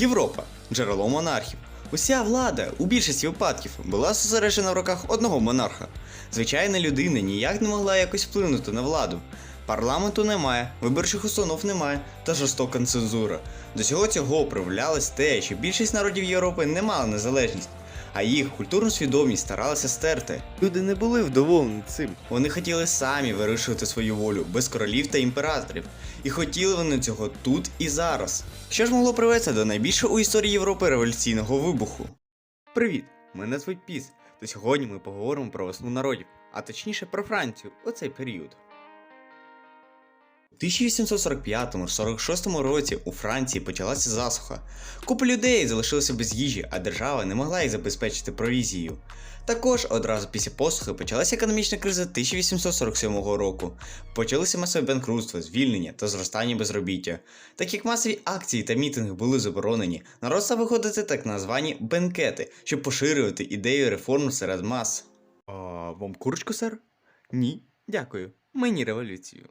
Європа джерело монархів. Уся влада у більшості випадків була зосереджена в руках одного монарха. Звичайна людина ніяк не могла якось вплинути на владу. Парламенту немає, виборчих установ немає та жорстока цензура. До всього цього проявлялось те, що більшість народів Європи не мала незалежність, а їх культурну свідомість старалися стерти. Люди не були вдоволені цим. Вони хотіли самі вирішувати свою волю без королів та імператорів, і хотіли вони цього тут і зараз. Що ж могло привести до найбільшого у історії Європи революційного вибуху? Привіт! Мене звуть Піс, та сьогодні ми поговоримо про весну народів, а точніше про Францію у цей період. У 1845-46 році у Франції почалася засуха. Купа людей залишилися без їжі, а держава не могла їх забезпечити провізією. Також одразу після посухи почалася економічна криза 1847 року. Почалися масові банкрутства, звільнення та зростання безробіття. Так як масові акції та мітинги були заборонені, народ став виходити так названі бенкети, щоб поширювати ідею реформ серед мас. А вам курочку, сер? Ні, дякую. Мені революцію.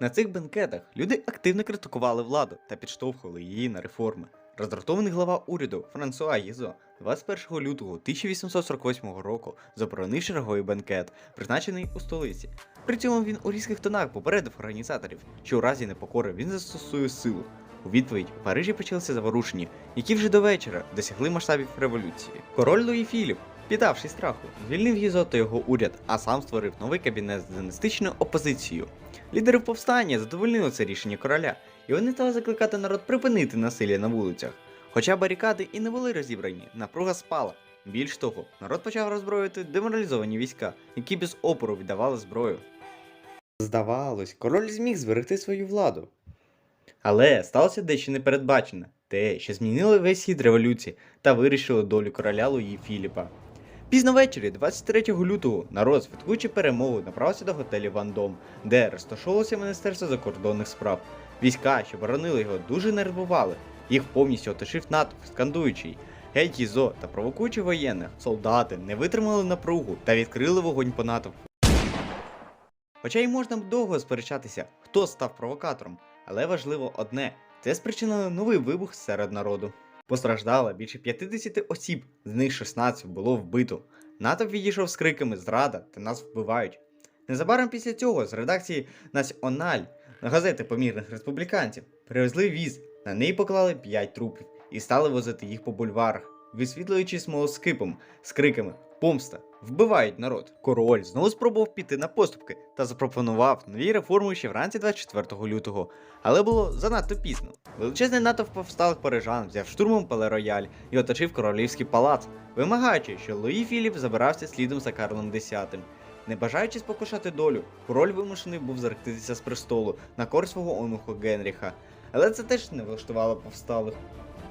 На цих бенкетах люди активно критикували владу та підштовхували її на реформи. Роздратований глава уряду Франсуа Єзо 21 лютого 1848 року заборонив черговий бенкет, призначений у столиці. При цьому він у різких тонах попередив організаторів, що у разі непокори він застосує силу. У відповідь у Парижі почалися заворушення, які вже до вечора досягли масштабів революції. Король Луї Філіп, піддавшись страху, звільнив Єзо та його уряд, а сам створив новий кабінет з династичною опозицією. Лідери повстання задовольнили це рішення короля, і вони стали закликати народ припинити насилля на вулицях. Хоча барикади і не були розібрані, напруга спала. Більш того, народ почав роззброювати деморалізовані війська, які без опору віддавали зброю. Здавалось, король зміг зберегти свою владу. Але сталося дещо непередбачене те, що змінило весь хід революції та вирішило долю короля Луї Філіпа. Пізно ввечері, 23 лютого, народ святкуючи перемогу направився до готелю Вандом, де розташовувалося Міністерство закордонних справ. Війська, що боронили його, дуже нервували. Їх повністю оточив натовп, скандуючий. Геть Ізо та провокуючи воєнних, солдати не витримали напругу та відкрили вогонь по натовпу. Хоча й можна довго сперечатися, хто став провокатором, але важливо одне це спричинило новий вибух серед народу. Постраждало більше 50 осіб, з них 16 було вбито. Натовп відійшов з криками Зрада та нас вбивають. Незабаром після цього з редакції Національ газети помірних республіканців привезли віз, на неї поклали 5 трупів і стали возити їх по бульварах, висвітлюючи смолоскипом з криками Помста! Вбивають народ. Король знову спробував піти на поступки та запропонував нові реформи ще вранці 24 лютого, але було занадто пізно. Величезний натовп повсталих парижан взяв штурмом Пале Рояль і оточив королівський палац, вимагаючи, що Луї Філіп забирався слідом за Карлом X. Не бажаючи спокушати долю, король вимушений був заректитися з престолу на користь свого онуха Генріха. Але це теж не влаштувало повсталих.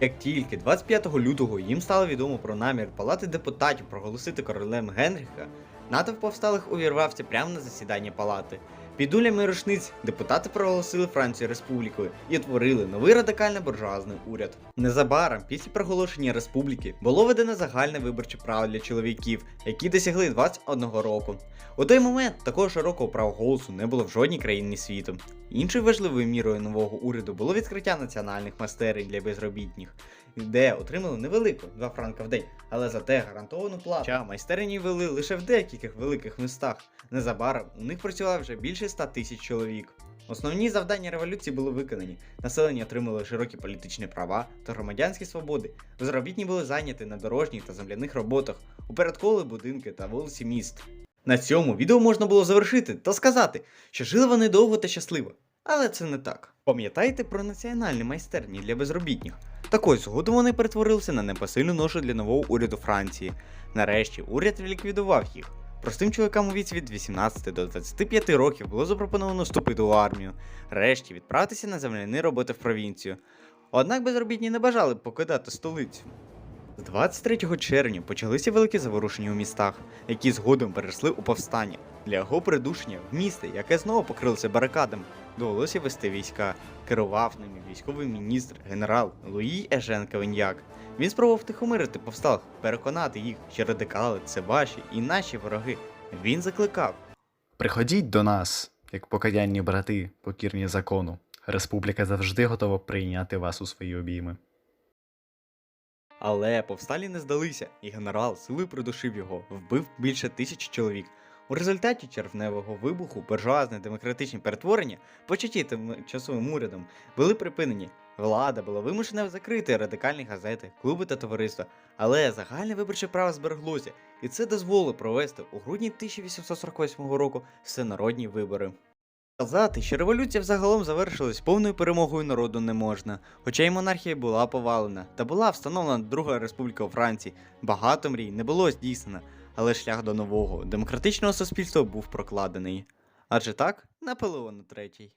Як тільки 25 лютого їм стало відомо про намір палати депутатів проголосити королем Генріха, натовп повсталих увірвався прямо на засідання палати. Під улями рушниць депутати проголосили Францію республікою і утворили новий радикально-буржуазний уряд. Незабаром, після проголошення республіки, було введено загальне виборче право для чоловіків, які досягли 21 року. У той момент такого широкого права голосу не було в жодній країні світу. Іншою важливою мірою нового уряду було відкриття національних майстерень для безробітних, де отримали невелику 2 франка в день, але зате гарантовану плату. Хоча майстерні вели лише в деяких великих містах. Незабаром у них працювало вже більше 100 тисяч чоловік. Основні завдання революції були виконані. Населення отримало широкі політичні права та громадянські свободи. Безробітні були зайняті на дорожніх та земляних роботах, упорядковували будинки та вулиці міст. На цьому відео можна було завершити та сказати, що жили вони довго та щасливо. Але це не так. Пам'ятаєте про національні майстерні для безробітних? Так ось згодом вони перетворилися на непосильну ношу для нового уряду Франції. Нарешті уряд ліквідував їх. Простим чоловікам у віці від 18 до 25 років було запропоновано вступити у армію, решті відправитися на земляні роботи в провінцію. Однак безробітні не бажали покидати столицю. З 23 червня почалися великі заворушення у містах, які згодом перейшли у повстання. Для його придушення в місто, яке знову покрилося барикадами, довелося вести війська. Керував ними військовий міністр генерал Луї Ежен Кавиньяк. Він спробував втихомирити повсталих, переконати їх, що радикали це ваші і наші вороги. Він закликав Приходіть до нас, як покаянні брати, покірні закону. Республіка завжди готова прийняти вас у свої обійми. Але повсталі не здалися, і генерал силою придушив його, вбив більше тисячі чоловік. У результаті червневого вибуху буржуазне демократичні перетворення, початі тимчасовим урядом, були припинені. Влада була вимушена закрити радикальні газети, клуби та товариства, але загальне виборче право збереглося, і це дозволило провести у грудні 1848 року всенародні вибори. Сказати, що революція взагалом завершилась повною перемогою народу не можна, хоча й монархія була повалена, та була встановлена Друга республіка у Франції. Багато мрій не було здійснено, але шлях до нового демократичного суспільства був прокладений. Адже так, Наполеон III.